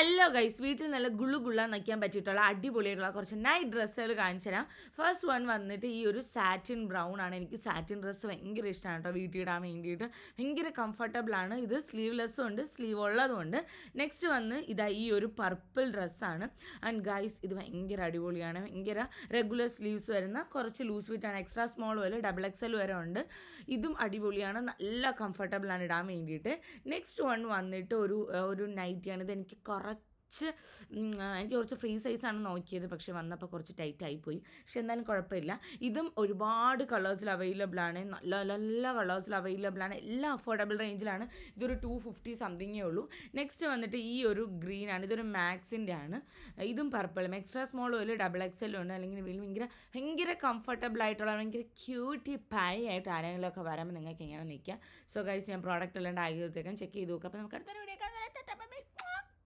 Hello guys വീട്ടിൽ നല്ല ഗുളു ഗുള്ള നയിക്കാൻ പറ്റിയിട്ടുള്ള അടിപൊളിയായിട്ടുള്ള കുറച്ച് നൈറ്റ് ഡ്രസ്സുകൾ കാണിച്ചു തരാം. ഫസ്റ്റ് വൺ വന്നിട്ട് ഈ ഒരു സാറ്റിൻ ബ്രൗൺ ആണ്. എനിക്ക് സാറ്റിൻ ഡ്രസ്സ് ഭയങ്കര ഇഷ്ടമാണ് കേട്ടോ വീട്ടിൽ ഇടാൻ വേണ്ടിയിട്ട്. ഭയങ്കര കംഫർട്ടബിൾ ആണ്. ഇത് സ്ലീവ്ലെസ്സും ഉണ്ട് സ്ലീവ് ഉള്ളതും ഉണ്ട്. നെക്സ്റ്റ് വന്ന് ഇതാ ഈ ഒരു പർപ്പിൾ ഡ്രസ്സാണ് ആൻഡ് ഗൈസ് ഇത് ഭയങ്കര അടിപൊളിയാണ്. ഭയങ്കര റെഗുലർ സ്ലീവ്സ് വരുന്ന കുറച്ച് ലൂസ് ഫിറ്റ് ആണ്. എക്സ്ട്രാ സ്മോൾ വരെ ഡബിൾ എക്സൽ വരെ ഉണ്ട്. ഇതും അടിപൊളിയാണ്. നല്ല കംഫർട്ടബിൾ ആണ് ഇടാൻ വേണ്ടിയിട്ട്. നെക്സ്റ്റ് വൺ വന്നിട്ട് ഒരു ഒരു നൈറ്റിയാണ് ഇത് എനിക്ക് കുറച്ച് എനിക്ക് കുറച്ച് ഫ്രീ സൈസാണ് നോക്കിയത്. പക്ഷെ വന്നപ്പോൾ കുറച്ച് ടൈറ്റ് ആയിപ്പോയി പക്ഷെ എന്നാലും കുഴപ്പമില്ല. ഇതും ഒരുപാട് കളേഴ്സിൽ അവൈലബിൾ ആണ് നല്ല നല്ല കളേഴ്സിൽ അവൈലബിൾ ആണ് എല്ലാം അഫോർഡബിൾ റേഞ്ചിലാണ്. ഇതൊരു ടു ഫിഫ്റ്റി സംതിങ്ങേ ഉള്ളൂ. നെക്സ്റ്റ് വന്നിട്ട് ഈ ഒരു ഗ്രീൻ ആണ് ഇതൊരു മാക്സിന്റെ ആണ് ഇതും പർപ്പിളും എക്സ്ട്രാ സ്മോളും ഒരു ഡബിൾ എക്സലും ഉണ്ട്. അല്ലെങ്കിൽ ഭയങ്കര ഭയങ്കര കംഫർട്ടബിൾ ആയിട്ടുള്ള ഭയങ്കര ക്യൂട്ടി പൈ ആയിട്ട് ആരെങ്കിലും ഒക്കെ വരുമ്പോൾ നിങ്ങൾക്ക് ഇങ്ങനെ നിൽക്കാം. സോ ഗൈസ് ഞാൻ പ്രോഡക്റ്റ് എല്ലാം ആയി ചെക്ക് ചെയ്ത് നോക്കാം. അപ്പോൾ നമുക്ക് അടുത്തൊരു വീഡിയോ